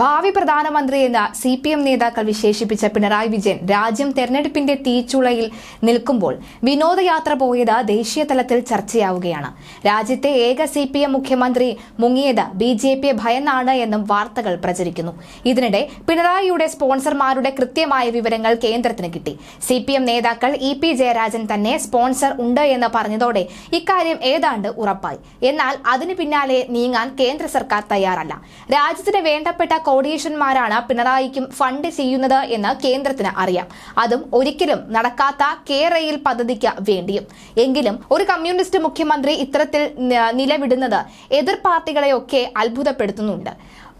ഭാവി പ്രധാനമന്ത്രി എന്ന സി പി എം നേതാക്കൾ വിശേഷിപ്പിച്ച പിണറായി വിജയൻ രാജ്യം തെരഞ്ഞെടുപ്പിന്റെ തീച്ചുളയിൽ നിൽക്കുമ്പോൾ വിനോദയാത്ര പോയത് ദേശീയ തലത്തിൽ ചർച്ചയാവുകയാണ്. രാജ്യത്തെ ഏക സി പി എം മുഖ്യമന്ത്രി മുങ്ങിയത് ബി ജെ പിയെ ഭയന്നാണ് എന്നും വാർത്തകൾ പ്രചരിക്കുന്നു. ഇതിനിടെ പിണറായിയുടെ സ്പോൺസർമാരുടെ കൃത്യമായ വിവരങ്ങൾ കേന്ദ്രത്തിന് കിട്ടി. സി പി എം നേതാക്കൾ ഇ പി ജയരാജൻ തന്നെ സ്പോൺസർ ഉണ്ട് എന്ന് പറഞ്ഞതോടെ ഇക്കാര്യം ഏതാണ്ട് ഉറപ്പായി. എന്നാൽ അതിനു പിന്നാലെ നീങ്ങാൻ കേന്ദ്ര സർക്കാർ തയ്യാറല്ല. രാജ്യത്തിന് വേണ്ടപ്പെട്ട കോടീശ്വരന്മാരാണ് പിണറായിക്കും ഫണ്ട് ചെയ്യുന്നത് എന്ന് കേന്ദ്രത്തിന് അറിയാം. അതും ഒരിക്കലും നടക്കാത്ത കെ റെയിൽ പദ്ധതിക്ക് വേണ്ടിയും. എങ്കിലും ഒരു കമ്മ്യൂണിസ്റ്റ് മുഖ്യമന്ത്രി ഇത്തരത്തിൽ നിലവിടുന്നത് എതിർ പാർട്ടികളെയൊക്കെ അത്ഭുതപ്പെടുത്തുന്നുണ്ട്.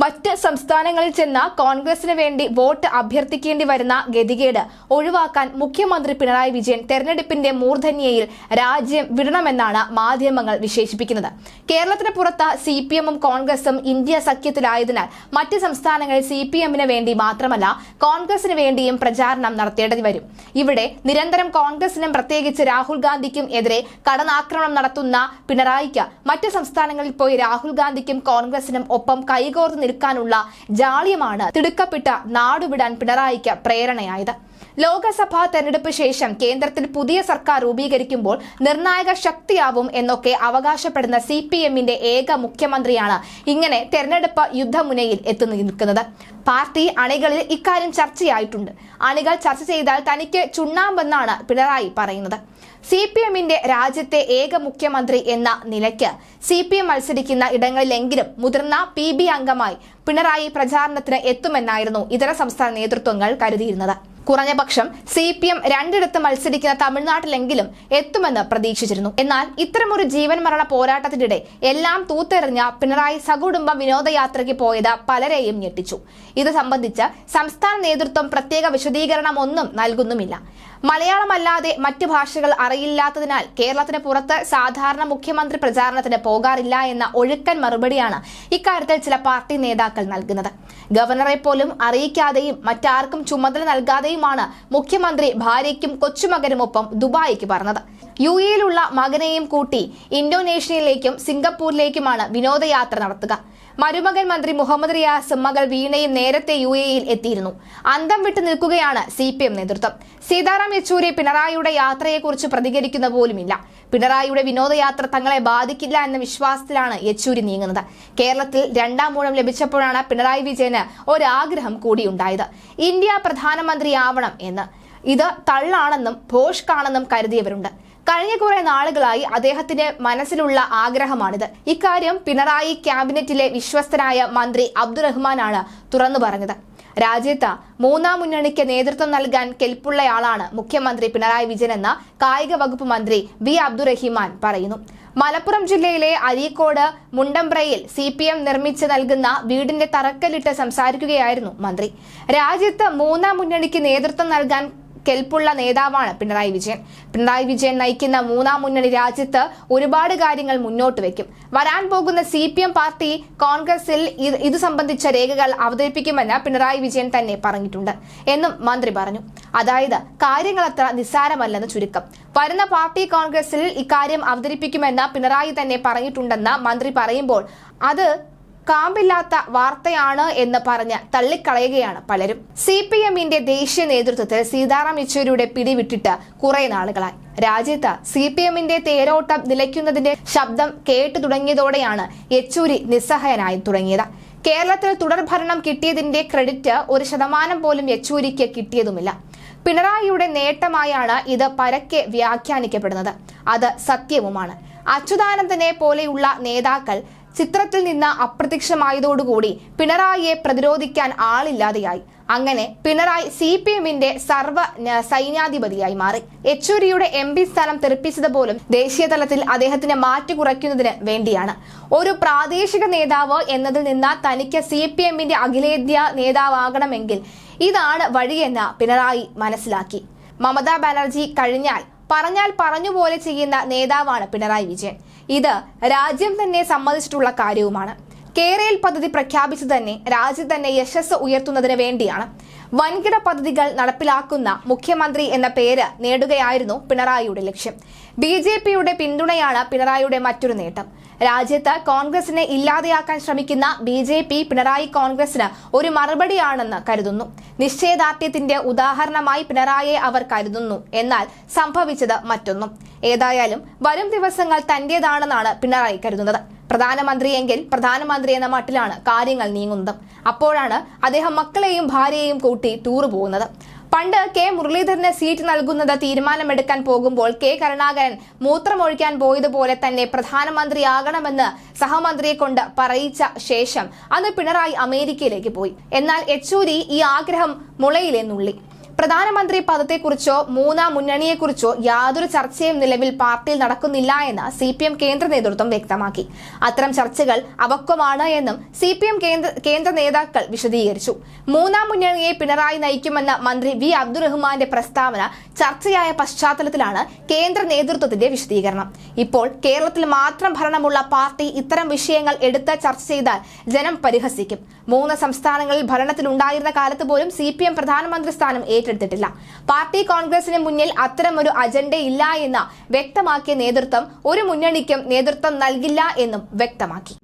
മറ്റ് സംസ്ഥാനങ്ങളിൽ ചെന്ന് കോൺഗ്രസിന് വേണ്ടി വോട്ട് അഭ്യർത്ഥിക്കേണ്ടി വരുന്ന ഗതികേട് ഒഴിവാക്കാൻ മുഖ്യമന്ത്രി പിണറായി വിജയൻ തെരഞ്ഞെടുപ്പിന്റെ മൂർധന്യയിൽ രാജ്യം വിടണമെന്നാണ് മാധ്യമങ്ങൾ വിശേഷിപ്പിക്കുന്നത്. കേരളത്തിന് പുറത്ത് സി പി എമ്മും കോൺഗ്രസും ഇന്ത്യ സഖ്യത്തിലായതിനാൽ മറ്റ് സംസ്ഥാനങ്ങളിൽ സി പി എമ്മിന് വേണ്ടി മാത്രമല്ല കോൺഗ്രസിന് വേണ്ടിയും പ്രചാരണം നടത്തേണ്ടി വരും. ഇവിടെ നിരന്തരം കോൺഗ്രസിനും പ്രത്യേകിച്ച് രാഹുൽ ഗാന്ധിക്കും എതിരെ കടന്നാക്രമണം നടത്തുന്ന പിണറായിക്ക് മറ്റ് സംസ്ഥാനങ്ങളിൽ പോയി രാഹുൽ ഗാന്ധിക്കും കോൺഗ്രസിനും ഒപ്പം കൈകോർത്ത് നിൽക്കാനുള്ള ജാളിയമാണ് തിടുക്കപ്പെട്ട നാടുവിടാൻ പിണറായിക്ക് പ്രേരണയായത്. ലോക്സഭാ തെരഞ്ഞെടുപ്പ് ശേഷം കേന്ദ്രത്തിൽ പുതിയ സർക്കാർ രൂപീകരിക്കുമ്പോൾ നിർണായക ശക്തിയാവും എന്നൊക്കെ അവകാശപ്പെടുന്ന സി പി എമ്മിന്റെ ഏക മുഖ്യമന്ത്രിയാണ് ഇങ്ങനെ തെരഞ്ഞെടുപ്പ് യുദ്ധമുനയിൽ എത്തി നിൽക്കുന്നത്. പാർട്ടി അണികളിൽ ഇക്കാര്യം ചർച്ചയായിട്ടുണ്ട്. അണികൾ ചർച്ച ചെയ്താൽ തനിക്ക് ചുണ്ണാമ്പെന്നാണ് പിണറായി പറയുന്നത്. സി പി എമ്മിന്റെ രാജ്യത്തെ ഏക മുഖ്യമന്ത്രി എന്ന നിലയ്ക്ക് സി പി എം മത്സരിക്കുന്ന ഇടങ്ങളിലെങ്കിലും മുതിർന്ന പി ബി അംഗമായി പിണറായി പ്രചാരണത്തിന് എത്തുമെന്നായിരുന്നു ഇതര സംസ്ഥാന നേതൃത്വങ്ങൾ കരുതിയിരുന്നത്. കുറഞ്ഞപക്ഷം സി പി എം രണ്ടിടത്ത് മത്സരിക്കുന്ന തമിഴ്നാട്ടിലെങ്കിലും എത്തുമെന്ന് പ്രതീക്ഷിച്ചിരുന്നു. എന്നാൽ ഇത്തരമൊരു ജീവൻ മരണ പോരാട്ടത്തിനിടെ എല്ലാം തൂത്തെറിഞ്ഞ പിണറായി സകുടുംബം വിനോദയാത്രയ്ക്ക് പോയത് പലരെയും ഞെട്ടിച്ചു. ഇത് സംബന്ധിച്ച് സംസ്ഥാന നേതൃത്വം പ്രത്യേക വിശദീകരണം ഒന്നും നൽകുന്നുമില്ല. മലയാളമല്ലാതെ മറ്റു ഭാഷകൾ അറിയില്ലാത്തതിനാൽ കേരളത്തിന് പുറത്ത് സാധാരണ മുഖ്യമന്ത്രി പ്രചാരണത്തിന് പോകാറില്ല എന്ന ഒഴുക്കൻ മറുപടിയാണ് ഇക്കാര്യത്തിൽ ചില പാർട്ടി നേതാക്കൾ നൽകുന്നത്. ഗവർണറെ പോലും അറിയിക്കാതെയും മറ്റാർക്കും ചുമതല നൽകാതെയുമാണ് മുഖ്യമന്ത്രി ഭാര്യയ്ക്കും കൊച്ചുമകനുമൊപ്പം ദുബായിക്ക് പറഞ്ഞത്. യു എയിലുള്ള മകനെയും കൂട്ടി ഇന്തോനേഷ്യയിലേക്കും സിംഗപ്പൂരിലേക്കുമാണ് വിനോദയാത്ര നടത്തുക. മരുമകൻ മന്ത്രി മുഹമ്മദ് റിയാസും മകൾ വീണയും നേരത്തെ യു എയിൽ എത്തിയിരുന്നു. അന്തം വിട്ടു നിൽക്കുകയാണ് സി പി എം നേതൃത്വം. സീതാറാം യെച്ചൂരി പിണറായിയുടെ യാത്രയെക്കുറിച്ച് പ്രതികരിക്കുന്ന പോലുമില്ല. പിണറായിയുടെ വിനോദയാത്ര തങ്ങളെ ബാധിക്കില്ല എന്ന വിശ്വാസത്തിലാണ് യെച്ചൂരി നീങ്ങുന്നത്. കേരളത്തിൽ രണ്ടാം മൂഴം ലഭിച്ചപ്പോഴാണ് പിണറായി വിജയന് ഒരാഗ്രഹം കൂടിയുണ്ടായത്. ഇന്ത്യ പ്രധാനമന്ത്രിയാവണം എന്ന്. ഇത് തള്ളാണെന്നും ഭോഷ്കാണെന്നും കരുതിയവരുണ്ട്. കഴിഞ്ഞ കുറെ നാളുകളായി അദ്ദേഹത്തിന്റെ മനസ്സിലുള്ള ആഗ്രഹമാണിത്. ഇക്കാര്യം പിണറായി ക്യാബിനറ്റിലെ വിശ്വസ്തനായ മന്ത്രി അബ്ദുറഹ്മാനാണ് തുറന്നു പറഞ്ഞത്. രാജ്യത്ത് മൂന്നാം മുന്നണിക്ക് നേതൃത്വം നൽകാൻ കെൽപ്പുള്ളയാളാണ് മുഖ്യമന്ത്രി പിണറായി വിജയൻ എന്ന കായിക വകുപ്പ് മന്ത്രി വി അബ്ദുറഹിമാൻ പറയുന്നു. മലപ്പുറം ജില്ലയിലെ അരീക്കോട് മുണ്ടമ്പ്രയിൽ സി പി എം നിർമ്മിച്ച് നൽകുന്ന വീടിന്റെ തറക്കല്ലിട്ട് സംസാരിക്കുകയായിരുന്നു മന്ത്രി. രാജ്യത്ത് മൂന്നാം മുന്നണിക്ക് നേതൃത്വം നൽകാൻ കെൽപ്പുള്ള നേതാവാണ് പിണറായി വിജയൻ. പിണറായി വിജയൻ നയിക്കുന്ന മൂന്നാം മുന്നണി രാജ്യത്ത് ഒരുപാട് കാര്യങ്ങൾ മുന്നോട്ട് വെക്കും. വരാൻ പോകുന്ന സി പി എം പാർട്ടി കോൺഗ്രസിൽ ഇത് സംബന്ധിച്ച രേഖകൾ അവതരിപ്പിക്കുമെന്ന് പിണറായി വിജയൻ തന്നെ പറഞ്ഞിട്ടുണ്ട്. എന്നും മന്ത്രി പറഞ്ഞു. അതായത് കാര്യങ്ങൾ അത്ര നിസ്സാരമല്ലെന്ന് ചുരുക്കം. വരുന്ന പാർട്ടി കോൺഗ്രസിൽ ഇക്കാര്യം അവതരിപ്പിക്കുമെന്ന് പിണറായി തന്നെ പറഞ്ഞിട്ടുണ്ടെന്ന് മന്ത്രി പറയുമ്പോൾ അത് കാമ്പില്ലാത്ത വാർത്തയാണ് എന്ന് പറഞ്ഞ് തള്ളിക്കളയുകയാണ് പലരും. സി പി എമ്മിന്റെ ദേശീയ നേതൃത്വത്തിൽ സീതാറാം യെച്ചൂരിയുടെ പിടിവിട്ടിട്ട് കുറെ നാളുകളായി. രാജ്യത്ത് സി പി എമ്മിന്റെ തേരോട്ടം നിലയ്ക്കുന്നതിന്റെ ശബ്ദം കേട്ടു തുടങ്ങിയതോടെയാണ് യെച്ചൂരി നിസ്സഹായനായി തുടങ്ങിയത്. കേരളത്തിൽ തുടർഭരണം കിട്ടിയതിന്റെ ക്രെഡിറ്റ് ഒരു ശതമാനം പോലും യെച്ചൂരിക്ക് കിട്ടിയതുമില്ല. പിണറായിയുടെ നേട്ടമായാണ് ഇത് പരക്കെ വ്യാഖ്യാനിക്കപ്പെടുന്നത്. അത് സത്യവുമാണ്. അച്യുതാനന്ദനെ പോലെയുള്ള നേതാക്കൾ ചിത്രത്തിൽ നിന്ന് അപ്രത്യക്ഷമായതോടുകൂടി പിണറായിയെ പ്രതിരോധിക്കാൻ ആളില്ലാതെയായി. അങ്ങനെ പിണറായി സി പി എമ്മിന്റെ സർവ സൈന്യാധിപതിയായി മാറി. യെച്ചൂരിയുടെ എം പി സ്ഥാനം തെറിപ്പിച്ചത് പോലും ദേശീയ തലത്തിൽ അദ്ദേഹത്തിന് മാറ്റി കുറയ്ക്കുന്നതിന് വേണ്ടിയാണ്. ഒരു പ്രാദേശിക നേതാവ് എന്നതിൽ നിന്ന് തനിക്ക് സി പി എമ്മിന്റെ അഖിലേന്ത്യാ നേതാവാകണമെങ്കിൽ ഇതാണ് വഴിയെന്ന് പിണറായി മനസ്സിലാക്കി. മമതാ ബാനർജി കഴിഞ്ഞാൽ പറഞ്ഞാൽ പറഞ്ഞുപോലെ ചെയ്യുന്ന നേതാവാണ് പിണറായി വിജയൻ. ഇത് രാജ്യം തന്നെ സമ്മതിച്ചിട്ടുള്ള കാര്യവുമാണ്. കേരയിൽ പദ്ധതി പ്രഖ്യാപിച്ചു തന്നെ രാജ്യം തന്നെ യശസ് ഉയർത്തുന്നതിന് വേണ്ടിയാണ്. വൻകിട പദ്ധതികൾ നടപ്പിലാക്കുന്ന മുഖ്യമന്ത്രി എന്ന പേര് നേടുകയായിരുന്നു പിണറായിയുടെ ലക്ഷ്യം. ബി പിന്തുണയാണ് പിണറായിയുടെ മറ്റൊരു നേട്ടം. രാജ്യത്ത് കോൺഗ്രസിനെ ഇല്ലാതെയാക്കാൻ ശ്രമിക്കുന്ന ബി ജെ പി പിണറായി കോൺഗ്രസിന് ഒരു മറുപടിയാണെന്ന് കരുതുന്നു. നിശ്ചയദാർഢ്യത്തിന്റെ ഉദാഹരണമായി പിണറായിയെ അവർ കരുതുന്നു. എന്നാൽ സംഭവിച്ചത് മറ്റൊന്നും. ഏതായാലും വരും ദിവസങ്ങൾ തന്റേതാണെന്നാണ് പിണറായി കരുതുന്നത്. പ്രധാനമന്ത്രിയെങ്കിൽ പ്രധാനമന്ത്രി എന്ന മട്ടിലാണ് കാര്യങ്ങൾ നീങ്ങുന്നത്. അപ്പോഴാണ് അദ്ദേഹം മക്കളെയും ഭാര്യയെയും കൂട്ടി ടൂർ പോകുന്നത്. പണ്ട് കെ മുരളീധരന് സീറ്റ് നൽകുന്നത് തീരുമാനമെടുക്കാൻ പോകുമ്പോൾ കെ കരുണാകരൻ മൂത്രമൊഴിക്കാൻ പോയതുപോലെ തന്നെ പ്രധാനമന്ത്രിയാകണമെന്ന് സഹമന്ത്രിയെ കൊണ്ട് പറയിച്ച ശേഷം അന്ന് പിണറായി അമേരിക്കയിലേക്ക് പോയി. എന്നാൽ യെച്ചൂരി ഈ ആഗ്രഹം മുളയിലെ നുള്ളി. പ്രധാനമന്ത്രി പദത്തെക്കുറിച്ചോ മൂന്നാം മുന്നണിയെക്കുറിച്ചോ യാതൊരു ചർച്ചയും നിലവിൽ പാർട്ടിയിൽ നടക്കുന്നില്ല എന്ന് സി പി എം കേന്ദ്ര നേതൃത്വം വ്യക്തമാക്കി. അത്തരം ചർച്ചകൾ അവക്വമാണ് എന്നും സി പി എം കേന്ദ്ര നേതാക്കൾ വിശദീകരിച്ചു. മൂന്നാം മുന്നണിയെ പിണറായി നയിക്കുമെന്ന മന്ത്രി വി അബ്ദുറഹ്മാന്റെ പ്രസ്താവന ചർച്ചയായ പശ്ചാത്തലത്തിലാണ് കേന്ദ്ര നേതൃത്വത്തിന്റെ വിശദീകരണം. ഇപ്പോൾ കേരളത്തിൽ മാത്രം ഭരണമുള്ള പാർട്ടി ഇത്തരം വിഷയങ്ങൾ എടുത്ത് ചർച്ച ചെയ്താൽ ജനം പരിഹസിക്കും. മൂന്ന് സംസ്ഥാനങ്ങളിൽ ഭരണത്തിലുണ്ടായിരുന്ന കാലത്ത് പോലും സി പി എം പ്രധാനമന്ത്രി സ്ഥാനം ഏറ്റെടുത്തിട്ടില്ല. പാർട്ടി കോൺഗ്രസിന് മുന്നിൽ അത്തരമൊരു അജണ്ടയില്ല എന്ന് വ്യക്തമാക്കിയ നേതൃത്വം ഒരു മുന്നണിക്കും നേതൃത്വം നൽകില്ല എന്നും വ്യക്തമാക്കി.